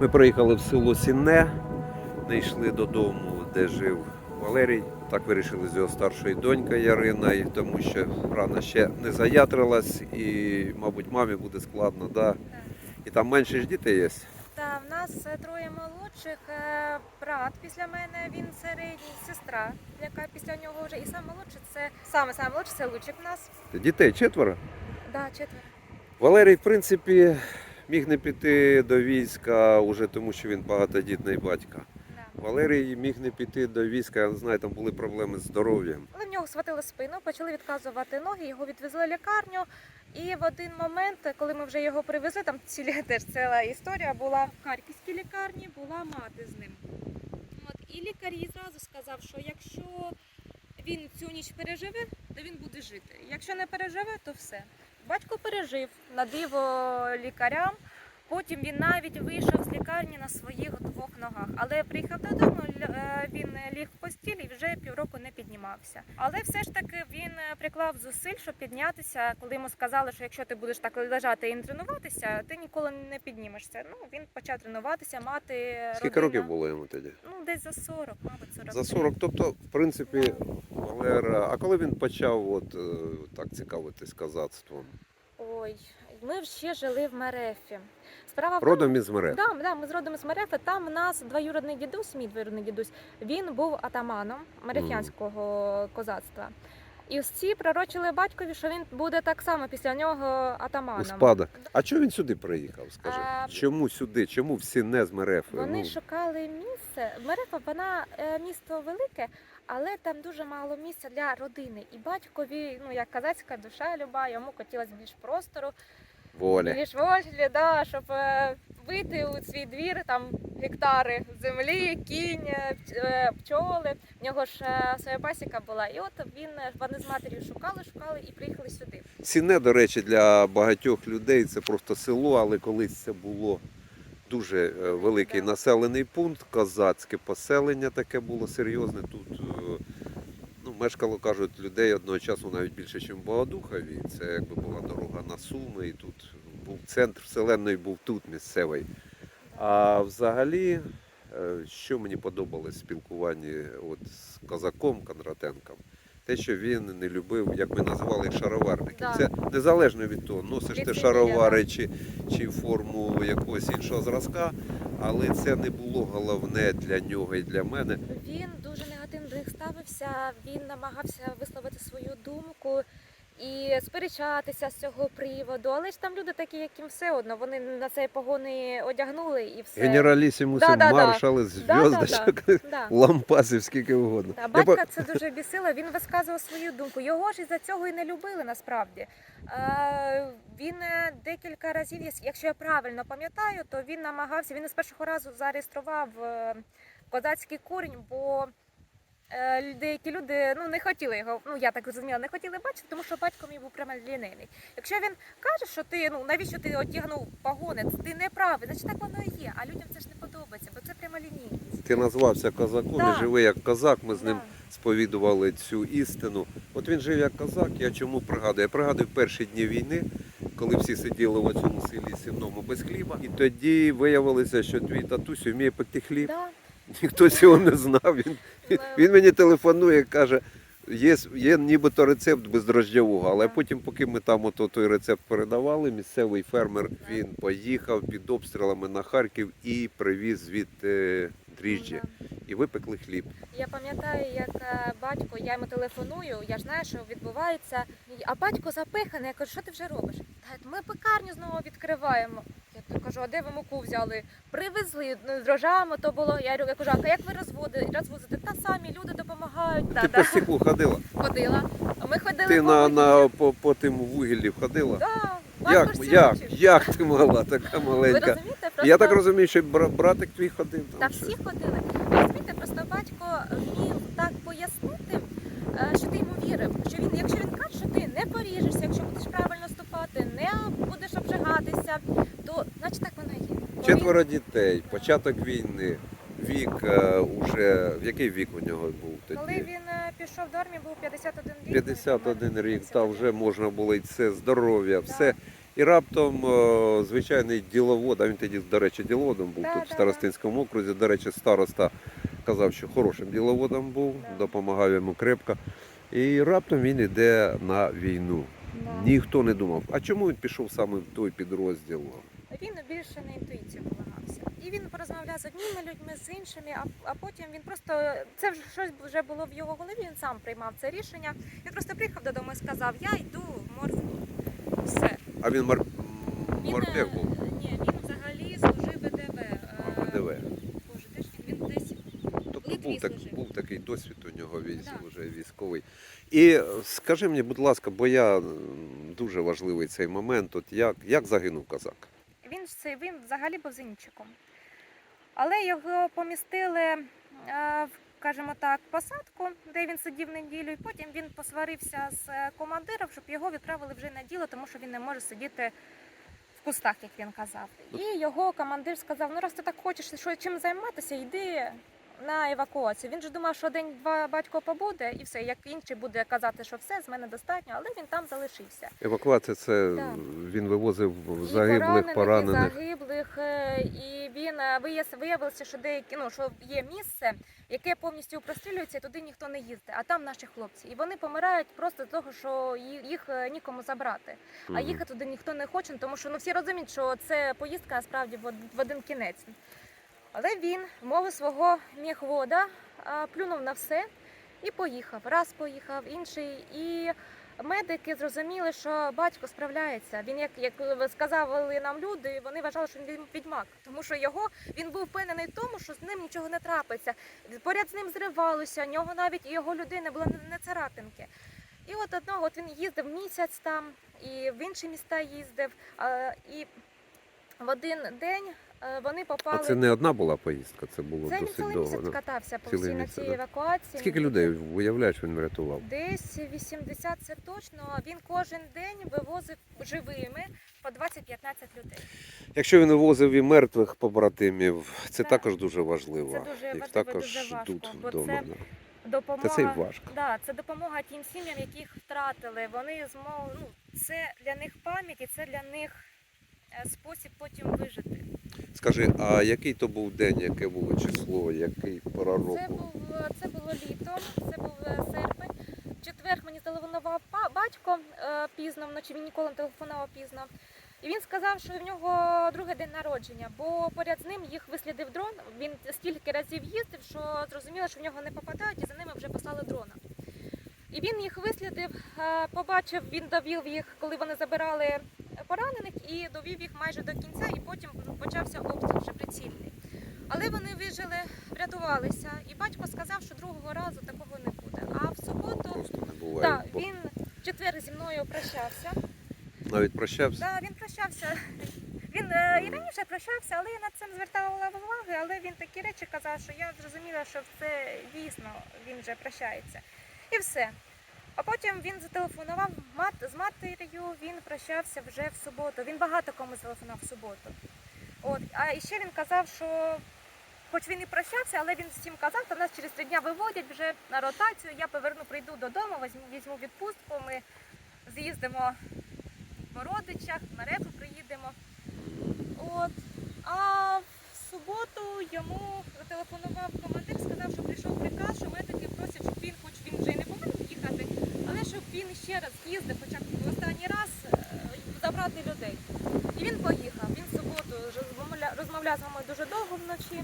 Ми приїхали в село Сінне, не йшли додому, де жив Валерій. Так вирішили з його старшою донькою Ярина, тому що рана ще не заятрилась, і, мабуть, мамі буде складно, да? І там менше ж дітей є. Та в нас е, троє молодших. е, Брат після мене, він середній, сестра, яка після нього вже і сам молодший, це саме саме молодший, це Лучик в нас. Дітей четверо. Да, четверо. Валерій, в принципі, міг не піти до війська уже тому, що він багатодітний батько. Валерій міг не піти до війська, я не знаю, там були проблеми з здоров'ям. Але в нього схватили спину, почали відказувати ноги, його відвезли в лікарню. І в один момент, коли ми вже його привезли, там цілі теж ціла історія була в харківській лікарні, була мати з ним. От, і лікар їй зразу сказав, що якщо він цю ніч переживе, то він буде жити. Якщо не переживе, то все. Батько пережив на диво лікарям. Потім він навіть вийшов з лікарні на своїх двох ногах. Але приїхав додому, е, він ліг в постілі і вже півроку не піднімався. Але все ж таки він е, приклав зусиль, щоб піднятися. Коли йому сказали, що якщо ти будеш так лежати і не тренуватися, ти ніколи не піднімешся. Ну він почав тренуватися, мати Скільки родина. років було йому тоді? Ну десь за 40, мабуть, 40. За 40. Тобто, в принципі, Валера, а коли він почав от, е, так цікавитись казацтвом? Ой, ми ще жили в Мерефі. Справа в Родом із Мереф. Да, да, ми з родом з Мерефи. Там в нас двоюродний дідусь, мій двоюродний дідусь, він був атаманом мерефянського козацтва. І всі пророчили батькові, що він буде так само після нього атаманом. У спадок. А чому він сюди приїхав? Скажи? А, Чому сюди? Чому всі не з Мерефи? Вони Ну, шукали місце. Мерефа вона е, місто велике, але там дуже мало місця для родини. І батькові, ну як казацька душа люба, йому хотілося більш простору, Воля. більш волі, да, щоб е, вийти у свій двір, там гектари землі, кінь, е, е, пчоли. В нього ж своя пасіка була. І от він вони з матір'ю шукали, шукали і приїхали сюди. Сіне, до речі, для багатьох людей це просто село, але колись це було дуже великий населений пункт, козацьке поселення таке було серйозне. Тут ну, мешкало, кажуть, людей одного часу навіть більше, ніж в Богодухові. Це якби була дорога на Суми, тут був центр вселенної, був тут місцевий. А взагалі, е, що мені подобалось в спілкуванні от з козаком Кондратенком, те, що він не любив, як ми називали їх шароварників. Да. Це незалежно від того, носиш ти шаровари чи, чи форму якогось іншого зразка, але це не було головне для нього і для мене. Він дуже негативно до них ставився. Він намагався висловити свою думку і сперечатися з цього приводу. Але ж там люди такі, яким все одно. Вони на це погони одягнули і все. Генералісімуси, Да-да-да. маршали, Да-да-да. Да. лампасів, скільки угодно. Я батька це дуже бісило. Він висказував свою думку. Його ж із-за цього і не любили насправді. Е, він е, декілька разів, якщо я правильно пам'ятаю, то він намагався. Він з першого разу зареєстрував е, козацький корінь, бо деякі люди ну не хотіли його. Ну я так зрозуміла, не хотіли бачити, тому що батько мій був прямо лінивий. Якщо він каже, що ти ну навіщо ти одягнув пагони, ти не правий, значить так воно і є. А людям це ж не подобається, бо це прямо лінійність. Ти назвався козаком Да. і живи як козак. Ми з ним Да. сповідували цю істину. От він жив як козак. Я чому пригадую? Я пригадую перші дні війни, коли всі сиділи в цьому селі сівному без хліба. І тоді виявилося, що твій татусь вміє пекти хліб. Да. Ніхто цього не знав. Він, він мені телефонує, каже. Є, є нібито рецепт бездрожджового, але потім, поки ми там ото той рецепт передавали, місцевий фермер він поїхав під обстрілами на Харків і привіз звідти дріжджі. І випекли хліб. Я пам'ятаю, як е, батько, я йому телефоную, я ж знаю, що відбувається. А батько запиханий, я кажу, що ти вже робиш? Та ми пекарню знову відкриваємо. Я кажу, а де ви муку взяли? Привезли ну, з дрожжами то було. Я кажу, а як ви розводите? розвозите? Та самі люди допомагають. Ти по стеклу ходила? Ходила. Ми ходили Ти по на, на, по, по тим вугіллі ходила? Да, Як, як, як ти могла, така Ви маленька? розумієте? Просто... Я так розумію, що братик твій ходив Та всі ходили. Ви Розумієте, просто батько вмів так пояснити, е, що ти йому вірив. Що він, якщо він каже, що ти не поріжешся, якщо будеш правильно ступати, не будеш обжигатися, то значить так воно і є. Бо Четверо дітей, початок війни, вік е, уже, в який вік у нього був Він, коли він е, пішов до армії, був 51 рік. 51 рік, та вже можна було й це здоров'я, все. І раптом е, звичайний діловод, а він тоді, до речі, діловодом був Да, тут в Старостинському окрузі. До речі, староста казав, що хорошим діловодом був, Да. допомагав йому крепко. І раптом він йде на війну. Да. Ніхто не думав. А чому він пішов саме в той підрозділ? Він більше на інтуїцію полагався. І він порозмовляв з одніми людьми, з іншими, а, а потім він просто це вже щось вже було в його голові. Він сам приймав це рішення. Він просто приїхав додому і сказав: Я йду в морфу. Все. А він мор... Він, морпех е, був. Ні, він взагалі служив ВДВ. А, ВДВ. Боже, де ж він? Він десь Тобто був, так, був такий досвід у нього військ, Да. вже військовий. І скажи мені, будь ласка, бо я дуже важливий цей момент. От як, як загинув козак? Він ж цей він взагалі був зенітчиком. Але його помістили, е, в, скажімо так, посадку, де він сидів неділю, і потім він посварився з е, командиром, щоб його відправили вже на діло, тому що він не може сидіти в кустах, як він казав. І його командир сказав: ну раз ти так хочеш що, чим займатися, йди. На евакуацію. Він же думав, що день-два батько побуде і все, як інший буде казати, що все, з мене достатньо, але він там залишився. Евакуація це Да. він вивозив І загиблих, поранених. і загиблих, е, і він е, виявилося, що деякі ну що є місце, яке повністю прострілюється, і туди ніхто не їздить, а там наші хлопці. І вони помирають просто з того, що їх е, нікому забрати. А Мгм. їхати туди ніхто не хоче, тому що ну всі розуміють, що це поїздка од- в один кінець. Але він, в мову свого міхвода, плюнув на все і поїхав. Раз поїхав, інший. І медики зрозуміли, що батько справляється. Він, як, як сказали нам люди, вони вважали, що він відьмак, тому що його він був впевнений в тому, що з ним нічого не трапиться. Поряд з ним зривалося, нього навіть його людей не було не царапинки. І от одного от він їздив місяць там, і в інші міста їздив. І в один день е, вони А попали. це не одна була поїздка, це було Це він досить цілий довго. місяць катався по всій на цій да. евакуації. Скільки людей виявляєш, він врятував? Десь 80 це точно. Він кожен день вивозив живими по 20-15 людей. Якщо він вивозив і мертвих побратимів, це Да. також дуже важливо. Це дуже важливо, також дуже важко, тут вдома. це. Допомога, це важко. Да, це допомога тим сім'ям, яких втратили. Вони змог, ну, це для них пам'ять і це для них е, спосіб потім вижити. Скажи, а який то був день, яке було число, який пора року? Це був це було літо, це був е, серпень. В четвер мені телефонував батько е, пізно вночі. Він ніколи не телефонував пізно. І він сказав, що в нього другий день народження, бо поряд з ним їх вислідив дрон. Він стільки разів їздив, що зрозуміло, що в нього не попадають, і за ними вже послали дрона. І він їх вислідив, е, побачив, він довів їх, коли вони забирали поранених, і довів їх майже до кінця, і потім почався обстріл вже прицільний. Але вони вижили, врятувалися, і батько сказав, що другого разу такого не буде. А в суботу буває. да, бо він в четвер зі мною прощався. Навіть прощався. Да, він прощався. Він е, і раніше прощався, але я на це не звертала уваги. Але він такі речі казав, що я зрозуміла, що це дійсно він вже прощається. І все. А потім він зателефонував з матір'ю, він прощався вже в суботу. Він багато кому зателефонував в суботу. От. А і ще він казав, що хоч він і прощався, але він всім казав, то нас через три дня виводять вже на ротацію. Я поверну, прийду додому, візьму, візьму відпустку. Ми з'їздимо по родичах, на репу приїдемо. От. А в суботу йому телефонував командир, сказав, що прийшов приказ, що медики просять, щоб він, хоч він вже не повинен їхати, але щоб він ще раз їздив, хоча б в останній раз е, забрати людей. І він поїхав. Він в суботу розмовляв з мамою дуже довго вночі.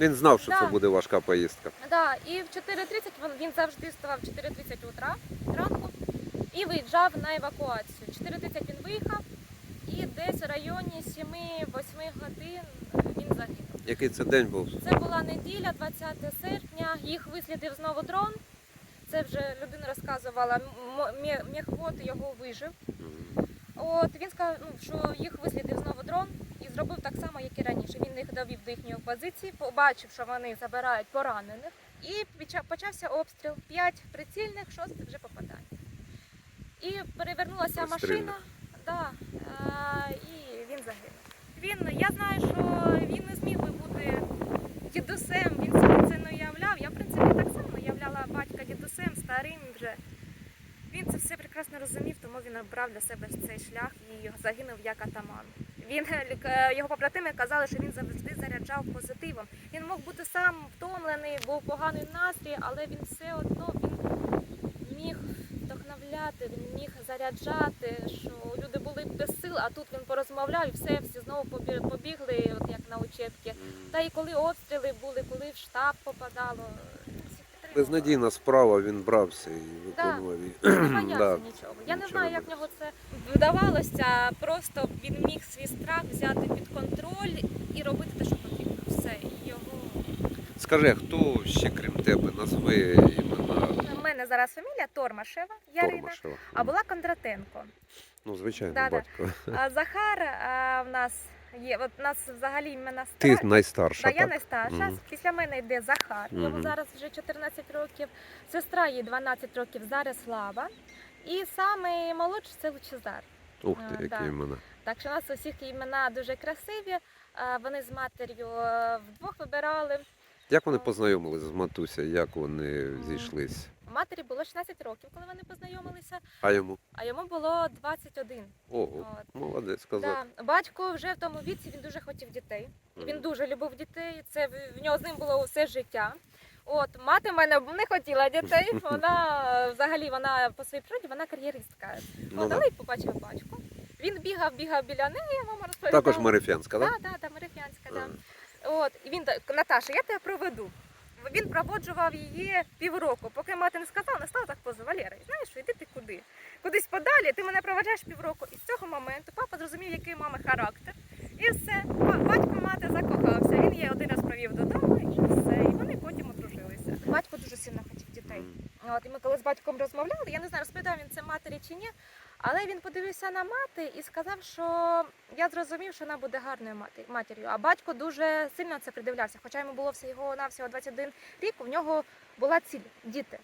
Він знав, що це буде важка поїздка. Да, і в 4.30 він, він завжди вставав в 4.30 утра ранку і виїжджав на евакуацію. В 4.30 він виїхав і десь в районі 7-8 годин він загинув. Який це день був? Це була неділя, 20 серпня. Їх вислідив знову дрон. Це вже людина розказувала. М- його вижив. От він сказав, ну, що їх вислідив знову дрон і зробив так само, як і раніше. Він їх довів до їхньої позиції, побачив, що вони забирають поранених, і почався обстріл. П'ять прицільних, шосте вже попадання. І перевернулася машина, да, а, і він загинув. Він, я знаю, що він не зміг би бути дідусем, він собі це не уявляв. Я, в принципі, так само уявляла батька дідусем, старим вже. Він це все прекрасно розумів, тому він обрав для себе цей шлях і загинув як атаман. Він е, його побратими казали, що він завжди заряджав позитивом. Він мог бути сам втомлений, був поганий настрій, але він все одно він міг вдохновляти, він міг заряджати, що люди були без сил, а тут він порозмовляв і все, всі знову побігли, от як на учебки. Та і коли обстріли були, коли в штаб попадало. Безнадійна справа, він брався і виконував її. Не боявся Да. нічого. Я не знаю, як в нього це вдавалося. Просто він міг свій страх взяти під контроль і робити те, що потрібно. Все. І Його Скажи, а хто ще крім тебе назви імена у мене зараз фамілія Тормашева Ярина, Тормашева? а була Кондратенко. Ну, звичайно, Да-да. батько. А Захар а, в нас є. От у нас взагалі імена Ти найстарша, Да, я так? найстарша. Мгм. Після мене йде Захар. Йому Мгм. зараз вже 14 років. Сестра їй 12 років, зараз Слава. І саме молодший це Лучезар. Ух А, ти, які да. імена. Так що у нас у всіх імена дуже красиві. Вони з матір'ю е, вдвох вибирали. Як вони познайомились з матуся, як вони зійшлись? Матері було 16 років, коли вони познайомилися, А йому? а йому було 21. Ого, От. молодець сказав. Да. Батько вже в тому віці він дуже хотів дітей. І він дуже любив дітей. Це в- нього з ним було все життя. От мати мене не хотіла дітей. Вона взагалі вона по своїй природі вона кар'єристка. Ну, От, але й побачив батько. Він бігав, бігав біля неї, мама розповідала. Також Марифянська, так? Так, так, так, Марифянська, так. От, і він Наташа, я тебе проведу. Він проводжував її півроку, поки мати не сказала, не стала так позу, Валера, знаєш, що, йди ти куди? Кудись подалі, ти мене проведжаєш півроку. І з цього моменту папа зрозумів, який мами характер. І все. Батько мати закохався. Він її один раз провів додому і все. І вони потім одружилися. Батько дуже сильно хотів дітей. От, і ми коли з батьком розмовляли, я не знаю, розповідав він це матері чи ні, але він подивився на мати і сказав, що я зрозумів, що вона буде гарною матір'ю. А батько дуже сильно це придивлявся. Хоча йому було всього навсього 21 рік, у нього була ціль діти.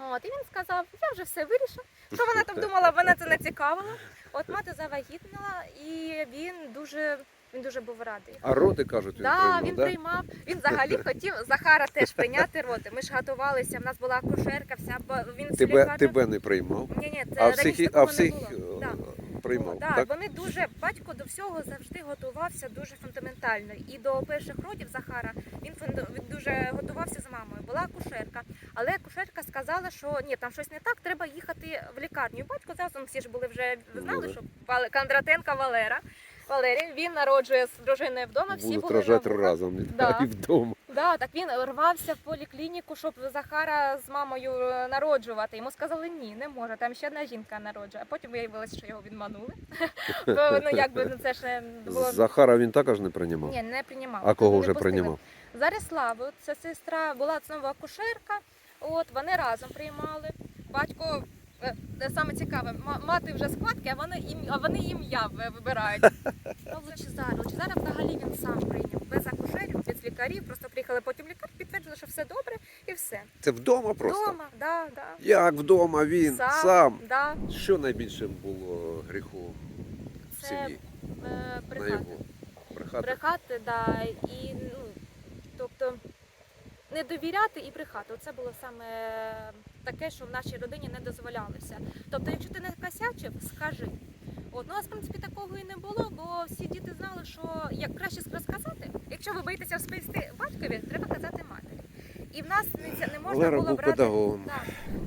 От, і він сказав, я вже все вирішив. Що вона там думала, вона це не цікавила. От мати завагітнила, і він дуже, він дуже був радий. А роти кажуть, він Да, приймав, він да? приймав. Він взагалі хотів Захара теж прийняти роти. Ми ж готувалися. В нас була акушерка, вся бо він Тебе, лікарні- тебе не приймав, Ні, ні, це а всіх, а всіх було. е, Да. приймав, Да, так? Вони дуже батько до всього завжди готувався дуже фундаментально. І до перших родів Захара він фунда- він дуже готувався з мамою. Була акушерка, але акушерка сказала, що ні, там щось не так, треба їхати в лікарню. Батько зараз ну, всі ж були вже Ну, знали, що Кондратенка Валера. Валерій, він народжує з дружиною вдома. Всі Будуть були рожати вухах. разом Да. і вдома. Да, так він рвався в поліклініку, щоб Захара з мамою е, народжувати. Йому сказали, ні, не може. Там ще одна жінка народжує. А потім виявилося, що його відманули. Бо ну якби ну, це ж не було Захара він також не приймав. ні, не приймав. А кого вже приймав? Зариславу, це сестра, була знову акушерка. От вони разом приймали. Батько. Е, е, Саме цікаве, мати вже складки, а вони ім, а вони ім'я вибирають. Ну, Лучезар. Лучезара взагалі він сам прийняв без акушерів, без лікарів. Просто приїхали потім лікар, підтвердили, що все добре і все. Це вдома просто? Вдома, да, да. Як вдома він Сам, сам? Да, Що найбільше було гріхом в Це, сім'ї е, на брехати. його? Брехати? Брехати, да, і ну, тобто не довіряти і брехати. Оце було саме таке, що в нашій родині не дозволялося. Тобто, якщо ти не косячив, скажи. От, ну, а в принципі такого і не було, бо всі діти знали, що як краще розказати, якщо ви боїтеся розповісти батькові, треба казати матері. І в нас не, не можна Валера було був брати. педагогом. Да,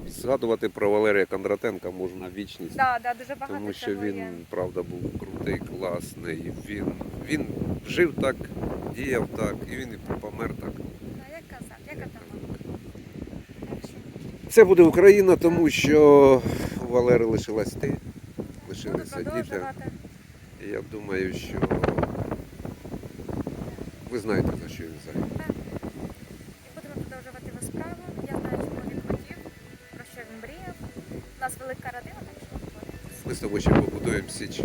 Згадувати про Валерія Кондратенка можна вічність. да, да, дуже багато Тому що цього є. він, правда, був крутий, класний. Він, він жив так, діяв так, і він і помер так. Да, як казав, як атаман. Так що Це буде Україна, тому що у Валери лишилась ти, лишилися діти. І я думаю, що ви знаєте, за що він. І будемо продовжувати його справу. Я знаю, чого він хотів, про що він мріяв. У нас велика родина, так що виходить. Ми з тобою ще побудуємо січ.